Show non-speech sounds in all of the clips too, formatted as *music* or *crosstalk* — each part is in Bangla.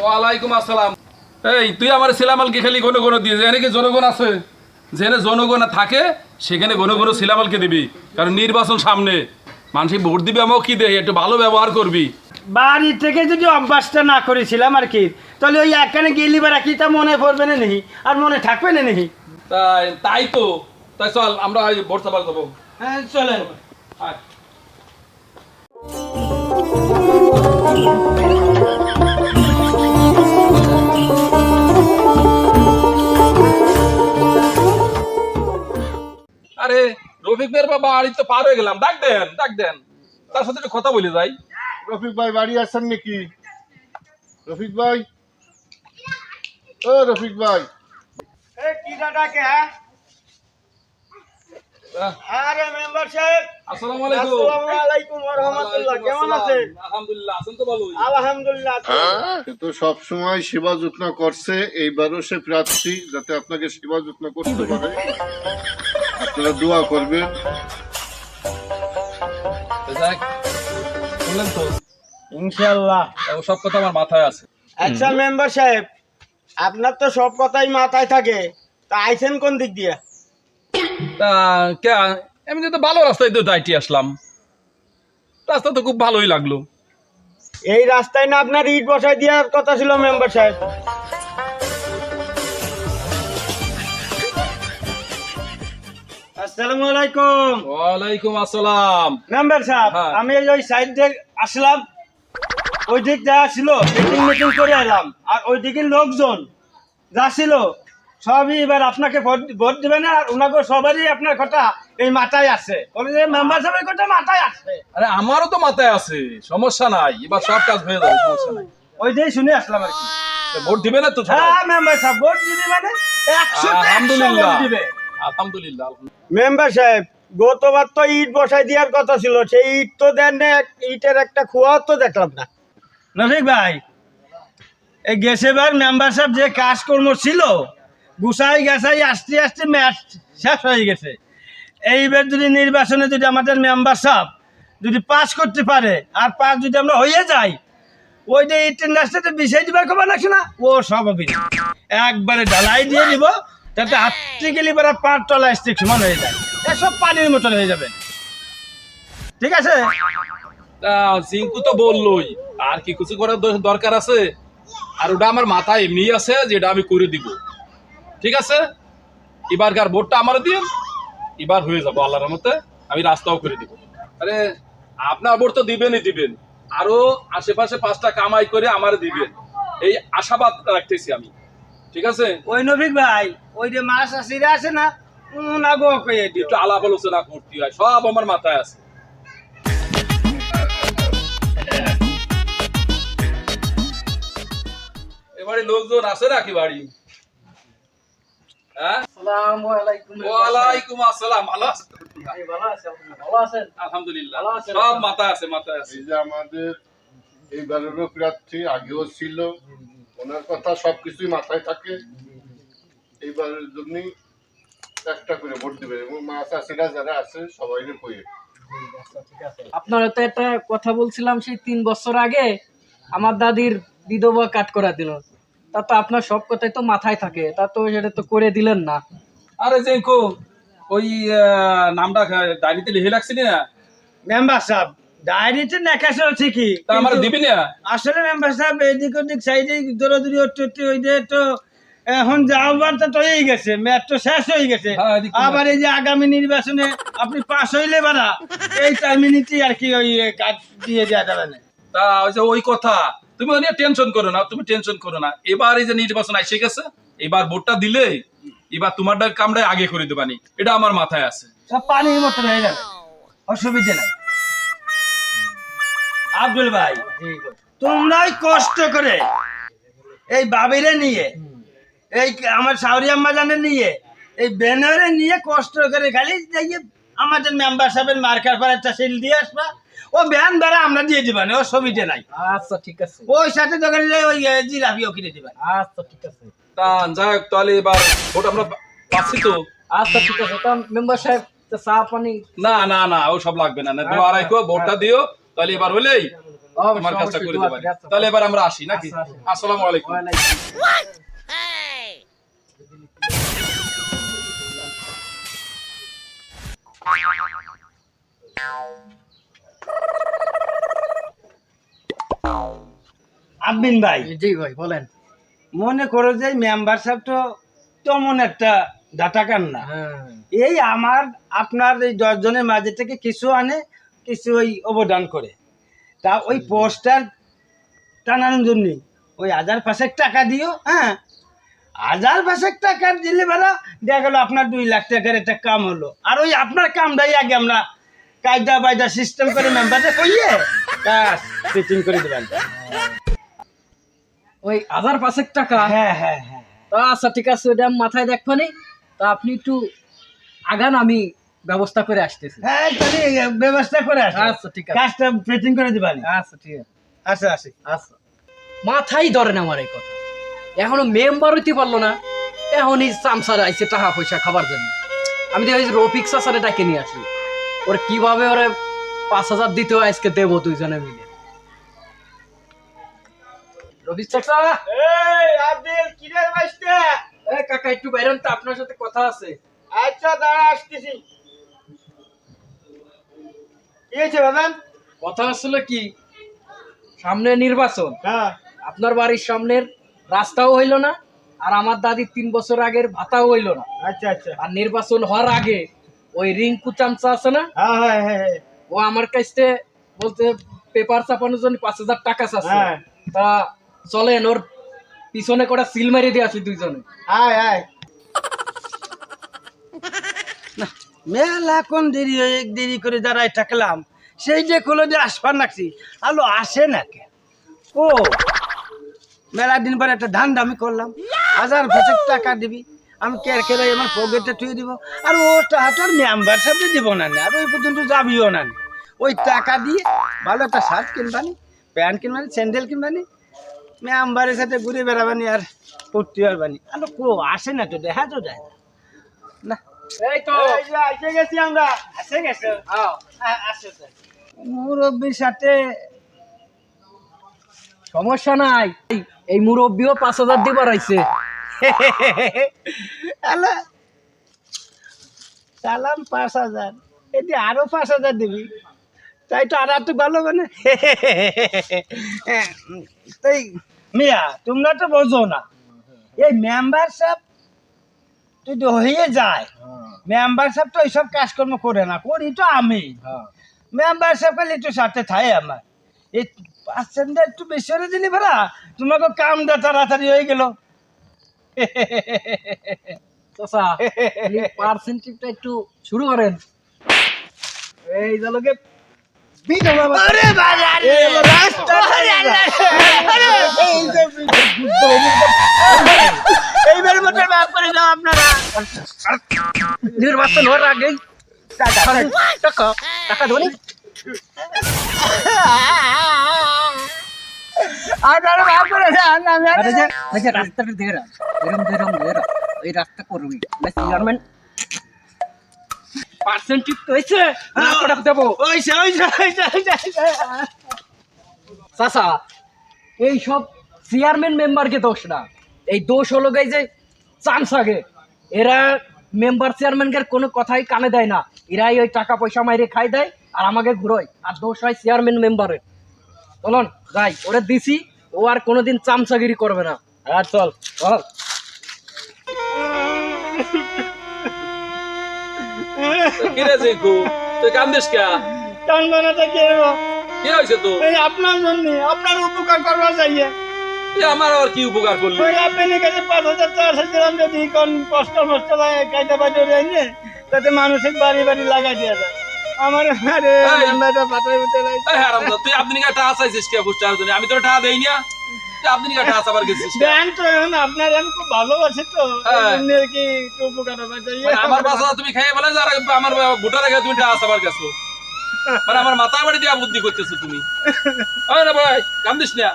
ওয়ালাইকুম আসসালাম। এই তুই আমার সিলামালকে খালি ঘন ঘন দিয়ে যেখানে কি জনগণ আছে? যেখানে জনগণ থাকে সেখানে ঘন ঘন সিলামালকে দিবি কারণ নির্বাচন সামনে। মানুষ ভোট দিবি আমাকে কি দেয় একটু ভালো ব্যবহার করবি। বাড়ি থেকে যদি অভ্যাসটা না করেছিলাম আর কি তাহলে ওই একখানে গেলি বা কি তা মনে পড়বে না নেহি আর মনে থাকবে না নেহি তাই তাই তো। তাই চল আমরা ভোট চাপাল দেবো। হ্যাঁ চলেন। আয়। আরে রফিক বের বাবা বাড়ি তো পার হয়ে গেলাম। ডাক দেন ডাক দেন। তার সাথে একটু কথা বলে যাই। রফিক ভাই বাড়ি আছেন নাকি? রফিক ভাই? ও রফিক ভাই। কি ডাকে হ্যাঁ? আরে মেম্বার সাহেব। আসসালামু আলাইকুম। আসসালামু আলাইকুম ওয়া রাহমাতুল্লাহ কেমন আছেন? আলহামদুলিল্লাহ আছেন তো আলহামদুলিল্লাহ তো সব সময় সেবা যত্ন করছে এইবারও সে প্রার্থী যাতে আপনাকে সেবা যত্ন করতে পারে। আপনারা দোয়া করবেন যাক শুনলেন তো ইনশাআল্লাহ। সব কথা আমার মাথায় আছে। আচ্ছা মেম্বার সাহেব আপনার তো সব কথাই মাথায় থাকে। তা আইছেন কোন দিক দিয়ে? তা কে এমনি তো ভালো রাস্তায় তো দাইটি আসলাম। রাস্তা তো খুব ভালোই লাগল। এই রাস্তায় না আপনার ইট বসাই দেওয়ার কথা ছিল মেম্বার সাহেব। আসসালামু আলাইকুম। ওয়ালাইকুম আসসালাম। মেম্বার সাহেব হ্যাঁ। আমি ওই সাইড দিয়ে আসলাম। ওই দিক যা ছিল মিটিং মিটিং করে এলাম। আর ওই দিকে লোকজন যা ছিল সবই এবার আপনাকে ভোট দেবে না আর ওনাকে সবারই আপনার কথা এই মাথায় আছে মেম্বার সাহেবের কথা মাথায় আছে আরে আমারও তো মাথায় আছে সমস্যা নাই। এবার সব কাজ হয়ে যাবে সমস্যা নাই। ওই দিয়ে শুনে আসলাম আর কি। ভোট দিবে না তো হ্যাঁ মেম্বার সাহেব ভোট দিবে মানে একশো আলহামদুলিল্লাহ। দিবে। আলহামদুলিল্লাহ আলহামদুলিল্লাহ। মেম্বার সাহেব গতবার তো ইট বসাই দেওয়ার কথা ছিল সেই ইট তো দেন না ইটের একটা খোয়াও তো দেখলাম না। রফিক ভাই এই গেছেবার মেম্বার সাহেব যে কাজকর্ম ছিল গুছাই গাছাই আস্তে আস্তে ম্যাচ শেষ হয়ে গেছে। এইবার যদি নির্বাচনে যদি আমাদের মেম্বার সাহেব যদি পাস করতে পারে আর পাস যদি আমরা হয়ে যাই ওইটা ইটের রাস্তাতে বিষয় দিবার খবর লাগছে না ও সব হবে একবারে ঢালাই দিয়ে দিব তাতে হাঁটতে গেলে এবার পাঁচ তলা স্টিক সমান হয়ে যায়। এসব পানির মতন হয়ে যাবে। ঠিক আছে? তা তো বললোই, আর কি কিছু করার দরকার আছে? আর ওটা আমার এমনি আছে যেটা আমি করে দিব। ঠিক আছে? এবারকার ভোটটা আমার এবার হয়ে যাব আল্লাহর মতে আমি রাস্তাও করে দিব। আরে, আপনার ভোট তো দিবেনই দিবেন। আরও আশেপাশে পাঁচটা কামাই করে আমার দিবেন। এই আশাবাদ রাখতেছি আমি। ঠিক আছে? ওই নবিক ভাই ওই যে মাছ আসিরা আছে না দিও। একটু আলাপ আলোচনা করতে হয় সব আমার মাথায় আছে। এবারে লোকজন আছে নাকি বাড়ি? হ্যাঁ? ওয়ালাইকুম আসসালাম ভালো আছেন? আলহামদুলিল্লাহ। সব মাথায় আছে মাথায় আছে। এই যে আমাদের এইবারেরও প্রার্থী আগেও ছিল ওনার কথা সবকিছুই মাথায় থাকে। এইবারের জন্যই একটা করে ভোট দেবে এবং মা চাষিরা যারা আছে সবাই কয়ে আপনারা তো একটা কথা বলছিলাম সেই তিন বছর আগে আমার দাদির বিধবা কাট করা দিল। তা তো আপনার সব কথাই তো মাথায় থাকে তা তো সেটা তো করে দিলেন না। আরে জেঙ্কো ওই নামটা ডায়েরিতে লিখে রাখছি না? মেম্বার সাহেব ডায়েরিতে নেখাছিল ঠিকই তা আমার দিবি না? আসলে মেম্বার সাহেব এদিক ওদিক সাইডে দৌড়াদৌড়ি হচ্ছে হচ্ছে ওই যে তো এখন যাওয়ার তো হয়েই গেছে ম্যাচ তো শেষ হয়ে গেছে। আবার এই যে আগামী নির্বাচনে আপনি পাস হইলে বারা এই টাইমিনিটি আর কি ওই কাজ দিয়ে দেওয়া যাবে না। তা ওই যে ওই কথা তুমি ওই টেনশন করো না তুমি টেনশন করো না। এবার এই যে নির্বাচন এসে গেছে এবার ভোটটা দিলে এবার তোমার কামটা আগে করে দেবানি। এটা আমার মাথায় আছে। সব পানির মতন হয়ে যাবে অসুবিধে নাই। আব্দুল ভাই তোমরাই কষ্ট করে এই বাবিরে নিয়ে এই আমার সাউরি আম্মা জানে নিয়ে এই ব্যানারে নিয়ে কষ্ট করে খালি যে আমাদের মেম্বার সাহেবের মার্কার পর একটা সিল দিয়ে আসবা ও ব্যান বেড়া আমরা দিয়ে দিবানি ও ছবিতে নাই। আচ্ছা ঠিক আছে। ওই সাথে দোকানে যাই ওই জিলাপিও কিনে দিবেন আচ্ছা ঠিক আছে। তা যাই হোক তাহলে এবার ভোট আমরা পাচ্ছি তো। আচ্ছা ঠিক আছে। তা মেম্বার সাহেব চা পানি? না না না ও সব লাগবে না। না দোয়া ভোটটা দিও। তাহলে এবার হলেই তোমার কাজটা করে দোয়া দেবো আচ্ছা। তাহলে এবার আমরা আসি নাকি? আসসালামু আলাইকুম। আবিন ভাই। জি ভাই বলেন। মনে করো যে মেম্বার সাহেব তো তেমন একটা ডাটা কান না। হ্যাঁ। এই আমার আপনার এই দশজনের মাঝে থেকে কিছু আনে কিছু ওই অবদান করে। তা ওই পোস্টার টানানোর জন্য ওই হাজার পাঁচেক টাকা দিও হ্যাঁ? হাজার পাঁচেক টাকা দিলে বেলা দেখা গেলো আপনার দুই লাখ টাকার একটা কাম হলো। আর ওই আপনার কামটাই আগে আমরা কায়দা বায়দা সিস্টেম করে মেম্বারে কইয়ে কাজ ফিটিং করে দেবেন ওই হাজার পাঁচেক টাকা? হ্যাঁ হ্যাঁ হ্যাঁ। তা আচ্ছা ঠিক আছে ওটা মাথায় দেখবানি তা আপনি একটু আগান আমি ব্যবস্থা করে আসতেছি। হ্যাঁ তাহলে ব্যবস্থা করে আসো। আচ্ছা ঠিক আছে। কাজটা ফিটিং করে দিবানি আচ্ছা ঠিক আছে। আচ্ছা আসি। আচ্ছা। মাথাই ধরে না আমার এই কথা। এখনও মেম্বার হইতে পারল না। এখনই চামচার আইসে টাকা পয়সা খাবার জন্য। আমি তো ওই রফিক চাচারে ডাকে নিয়ে আসি। ওর কীভাবে ওরে পাঁচ হাজার দিতে আজকে দেবো দুইজনে মিলে। রফিক চাচা! এই আব্দুল কিরে বাইস্তে এ কাকা একটু বাইরেন তো আপনার সাথে কথা আছে। আচ্ছা দাঁড়া আসতেছি। কি হয়েছে বাদান কথা আসলে কি? সামনে নির্বাচন। হ্যাঁ। আপনার বাড়ির সামনের রাস্তাও হইল না আর আমার দাদির তিন বছর আগের ভাতাও হইল না। আচ্ছা আচ্ছা। আর নির্বাচন হওয়ার আগে ওই রিঙ্কু চামচা আছে না? হ্যাঁ হ্যাঁ হ্যাঁ হ্যাঁ। ও আমার কাছে বলতে পেপার ছাপানোর জন্য পাঁচ হাজার টাকা চাচ্ছে। হ্যাঁ। তা চলেন ওর পিছনে কটা সিল মেরে দিয়ে আসি দুইজনে। আয় আয় না, মেলা কোন দেরি হয়ে দেরি করে দাঁড়ায় থাকলাম সেই যে কলো যে আসবার নাকছি আলো আসে না কে ও, মেলা দিন পরে একটা ধান দামি করলাম হাজার পাঁচেক টাকা দিবি, আমি কের কেরে আমার পকেটে থুয়ে দিব, আর ও টাকাটার মেম্বার সাথে দিব না আর ওই পর্যন্ত যাবিও না নে। ওই টাকা দিয়ে ভালো একটা শার্ট কিনবানি, প্যান্ট কিনবানি স্যান্ডেল কিনবানি মেম্বারের সাথে ঘুরে বেড়াবানি আর পড়তে পারবানি আলো কো, আসে না তো, দেখা তো যায় না। না এই তো আসে গেছি আমরা। আসে গেছে? মুরব্বীর সাথে সমস্যা নাই। এই- মুরব্বিও পাঁচ হাজার আইছে হ্যালো সালাম পাঁচ হাজার। এটি আরও পাঁচ হাজার দিবি। তাই তো আর একটু ভালো মানে। তাই মিয়া তোমরা তো বোঝো না। এই মেম্বার সাহেব যদি হয়ে যায় মেম্বার সাহেব তো এইসব কাজকর্ম করে না করি তো আমি। মেম্বার সাহেব খালি একটু সাথে থাকে আমার। এই পার্সেন্টটা একটু বেশি করে দিলি ভাড়া তোমাকে কামটা তাড়াতাড়ি হয়ে গেল। চাচা পার্সেন্টেজটা একটু শুরু করেন। এই জালকে এইবার মতো মাফ করে দাও আপনারা নির্বাচন হওয়ার আগে টাকা টাকা আপনারা মাফ করে দেন রাস্তাটা ধরে এরম ধরম ধরে এই রাস্তা করবি চেয়ারম্যান পার্সেন্টেজ তো হয়েছে টাকা দেবো। ওইসে ওইসে ওইসে ওইসে চাচা এই সব চেয়ারম্যান মেম্বারকে দোষ না। এই দোষ হলো গাই যে চান্স আগে। এরা মেম্বার চেয়ারম্যানকে কোনো কথাই কানে দেয় না। এরাই ওই টাকা পয়সা মাইরে খাই দেয় আর আমাকে ঘুরোয়। আর দোষ হয় চেয়ারম্যান মেম্বারের বলুন যাই ওরা দিছি ও আর কোনোদিন চামচাগিরি করবে না। আর চল চল। কিরে জিঙ্কু তুই কান্দিস কে? টান বানাতে কে কি হয়েছে তো এই আপনার জন্য আপনার উপকার করবা চাইয়ে। আমার আর কি উপকার করলি? ওই আপনি কাছে পাঁচ হাজার টাকা চাইছিলাম যদি কোন কষ্ট মষ্ট কাইটা তাতে মানুষের বাড়ি বাড়ি লাগাই দেওয়া যায়। আমার আরে। পাতায় উঠে তুই আপনি কা টাকা চাইছিস কে বুঝতে আমি তোর টাকা দেই না আপনি কা টাকা চাবার গেছিস। কে? দেন তো এখন আপনার আমি খুব ভালোবাসি তো। হ্যাঁ। জন্য আর কি একটু উপকার হবে। মানে আমার বাসা তুমি খাইয়ে বলে আর আমার তুমি মানে আমার মাথা বাড়ি দিয়া বুদ্ধি করতেছো তুমি। না ভাই কান্দিস না।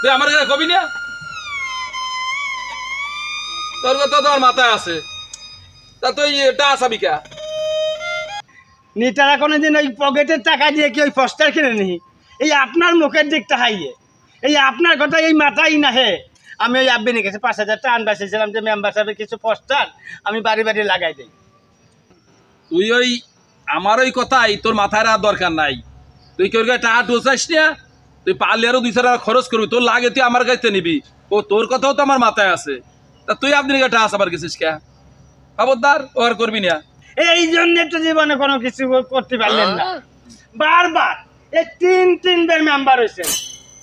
তুই আমার কাছে কবি না? তোর কথা তো আমার মাথায় আছে। তা তুই টাকা চাবি কে? নি তারা কোনোদিন ওই পকেটের টাকা দিয়ে কি ওই পোস্টার কিনে নি এই আপনার মুখের দিকটা হাইয়ে। এই আপনার কথা এই মাথায় না হে আমি ওই আব্বিনি কাছে পাঁচ হাজার টাকা আনবাসেছিলাম যে মেম্বার সাহেবের কিছু পোস্টার আমি বাড়ি বাড়ি লাগাই দিই। তুই ওই আমার ওই কথাই তোর মাথায় আর দরকার নাই। তুই কেউ টাকা টোচাইস না? তুই পারলে আরও দুই চার টাকা খরচ করবি তোর লাগে তুই আমার কাছে নিবি। ও তোর কথাও তো আমার মাথায় আছে। তা তুই আপনি টাকা আসাবার গেছিস কে? খবরদার ও আর করবি না। এই জন্য তো জীবনে কোনো কিছু করতে পারলেন না। বারবার এই তিন তিনবার মেম্বার হয়েছেন।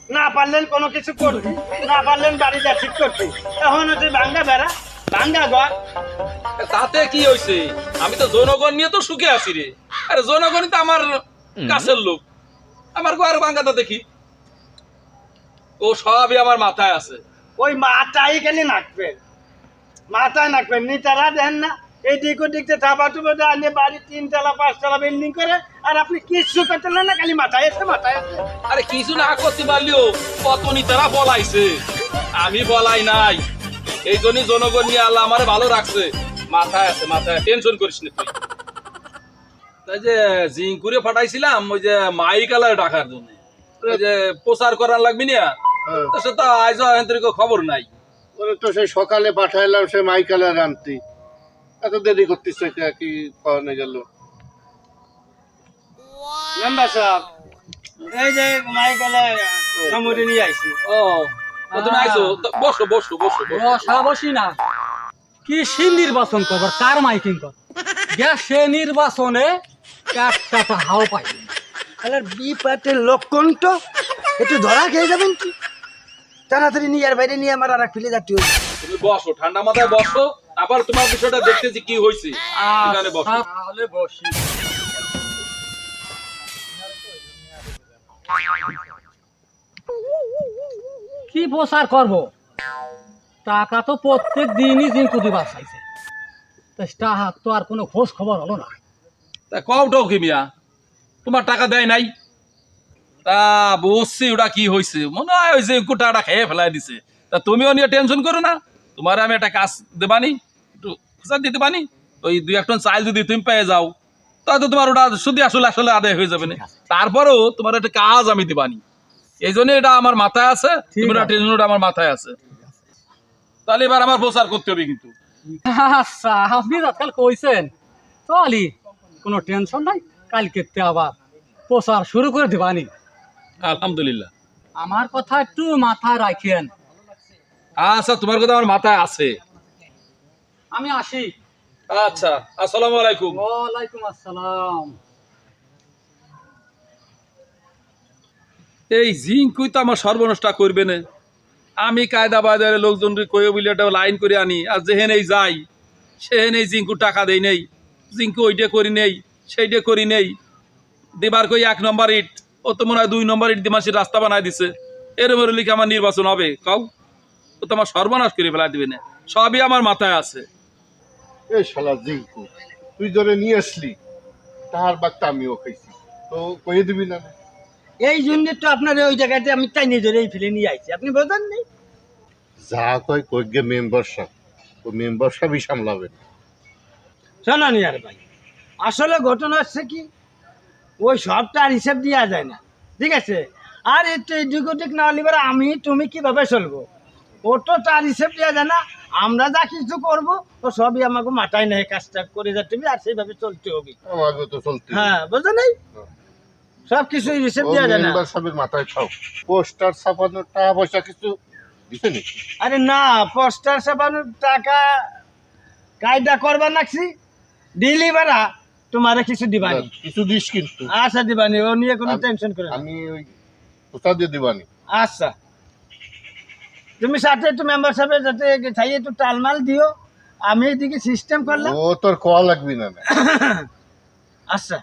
না পারলেন কোনো কিছু করতে না পারলেন বাড়িটা ঠিক করতে। এখন হচ্ছে ভাঙ্গা বেড়া ভাঙ্গা ঘর। তাতে কি হয়েছে আমি তো জনগণ নিয়ে তো সুখে আছি রে। আরে জনগণই তো আমার কাছের লোক। আমার ঘর ভাঙ্গাটা দেখি। ও সবই আমার মাথায় আছে। ওই মাথায় খালি নাকবেন মাথায় নাকবেন নিতারা দেন না। এই দিক ওদিকতে থাবা টুবে আনে বাড়ি তিনতলা পাঁচতলা বিল্ডিং করে আর আপনি কিচ্ছু করতেন না খালি মাথায় এসে মাথায় এসে আরে কিছু না করতে পারলেও কত নিতারা বলাইছে। আমি বলাই নাই। এই জন্যই জনগণ নিয়ে আল্লাহ আমার ভালো রাখছে। মাথায় আছে মাথায় টেনশন করিস না তুই। তাই যে জিঙ্কুরে ফাটাইছিলাম ওই যে মাইকালার ডাকার জন্য। ওই যে প্রচার করার লাগবি না? হ্যাঁ। তো সে তো আজ খবর নাই। ওরে তো সেই সকালে পাঠাইলাম সে মাইকালে আনতে। এত দেরি করতেছে কে, কি পাওয়া গেল? মেম্বার সাহেব এই যে মাইকেলে নমুরি নিয়ে আইছি। ও তুমি আইছো বসো বসো বসো বসো। বসা বসি না। কি সে নির্বাচন করবার কার মাইকিং কর? সে নির্বাচনে একটা হাও পাই তাহলে বি পার্টির লক্ষণ তো? একটু ধরা খেয়ে যাবেন কি? তাড়াতাড়ি নিয়ে আর বাইরে নিয়ে আমার আর ফিলে যাচ্ছি বসো ঠান্ডা মাথায় বসো। আবার তোমার বিষয়টা দেখতেছি কি হয়েছে এখানে বসো। তাহলে বসি। কি প্রচার করব? টাকা তো প্রত্যেক দিনই জিঙ্কু দিবার চাইছে তা টাকা তো আর কোনো খোঁজ খবর হলো না। তা কওটাও কি মিয়া? তোমার টাকা দেয় নাই? তা বসছি ওটা কি হয়েছে মনে হয় ওই যে টাকাটা খেয়ে ফেলাই দিছে। তা তুমিও নিয়ে টেনশন করো না। তোমার আমি একটা কাজ দেবানি। খোঁচা দিতে পানি ওই দুই এক টন চাল যদি তুমি পেয়ে যাও তাহলে তোমার ওটা শুধু আসলে আসলে আদায় হয়ে যাবে না। তারপরেও তোমার একটা কাজ আমি দিবানি এই জন্য এটা আমার মাথায় আছে। ওটা আমার মাথায় আছে। তাহলে এবার আমার প্রচার করতে হবে কিন্তু। আচ্ছা আপনি আজকাল কইছেন। চলি কোনো টেনশন নাই? কালকে আবার প্রচার শুরু করে দিবানি আলহামদুলিল্লাহ। আমার কথা একটু মাথায় রাখেন। আচ্ছা তোমার কথা আমার মাথায় আছে। আমি আসি। আচ্ছা আসসালামু আলাইকুম। ওয়ালাইকুম আসসালাম। এই জিঙ্কুই তো আমার সর্বনষ্টা করবে না? আমি কায়দা বাজারে লোকজন কয়ে বলে একটা লাইন করে আনি আর যেহেনেই যাই সেহেনেই জিঙ্কু টাকা দেই নেই জিঙ্কু ওইটা করি নেই সেইটা করি নেই। দিবার কই এক নম্বর ইট ও তো মনে হয় দুই নম্বর ইট দিমাসের রাস্তা বানায় দিছে। এর মরে লিখে আমার নির্বাচন হবে কাউ ও তো আমার সর্বনাশ করে ফেলা দিবে না। সবই আমার মাথায় আছে। এ শালা জিঙ্কু তুই ধরে নিয়ে আসলি তার বাগটা আমিও খাইছি। তো কয়ে দিবি না? এই জন্য তো আপনার ওই জায়গাতে আমি তাই নিজের এই ফিলে নিয়ে আইছি। আপনি বোঝেন নেই? যা কয় কই গে মেম্বার সাহেব ও মেম্বার সাহেবই সামলাবেন। শোনো আর ভাই আসলে ঘটনা হচ্ছে কি ওই সবটা আর হিসেব দেওয়া যায় না ঠিক আছে? আর ওদিক না হলে আমি তুমি কীভাবে চলবো? ও তো তার হিসেব দেওয়া যায় না আমরা যা কিছু করব ও সবই আমাকে মাথায় নেই কাজটা করে যেতে হবে আর সেইভাবে চলতে হবে। আমাকে তো চলতে হ্যাঁ বুঝো নেই? সব কিছু হিসেব দেওয়া যায় না। মেম্বার মাথায় খাও পোস্টার ছাপানোর টাকা পয়সা কিছু আরে না পোস্টার ছাপানোর টাকা কায়দা করবার নাকছি দিলি বারা তোমারে কিছু দিবানি। কিছু দিস কিন্তু। আচ্ছা দিবানি ও নিয়ে কোনো টেনশন করে আমি ওই দিয়ে দিবানি। আচ্ছা। তুমি সাথে একটু মেম্বার সাহেবের যাতে চাইয়ে একটু টালমাল দিও আমি এদিকে সিস্টেম করলাম। ও তোর কল লাগবি না না। *coughs* আচ্ছা।